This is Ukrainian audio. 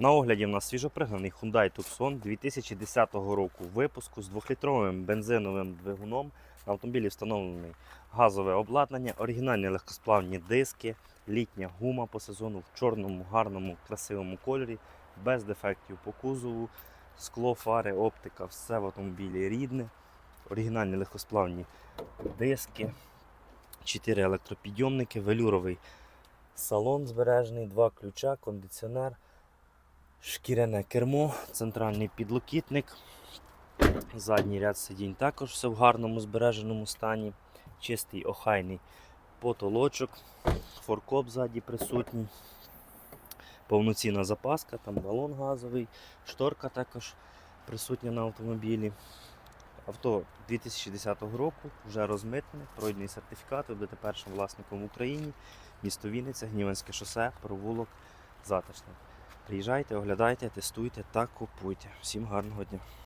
На огляді в нас свіжопригнаний Hyundai Tucson 2010 року випуску з 2-літровим бензиновим двигуном. На автомобілі встановлений газове обладнання, оригінальні легкосплавні диски, літня гума по сезону в чорному, гарному, красивому кольорі, без дефектів по кузову, скло, фари, оптика, все в автомобілі рідне, оригінальні легкосплавні диски, 4 електропідйомники, велюровий салон збережений, два ключа, кондиціонер шкіряне кермо, центральний підлокітник. Задній ряд сидінь також все в гарному збереженому стані. Чистий охайний потолочок, форкоп ззаді присутній. Повноцінна запаска, там балон газовий, шторка також присутня на автомобілі. Авто 2010 року вже розмитне, пройдений сертифікат, ви будете першим власником в Україні. Місто Вінниця, Гніванське шосе, провулок Затишне. Приїжджайте, оглядайте, тестуйте та купуйте. Всім гарного дня.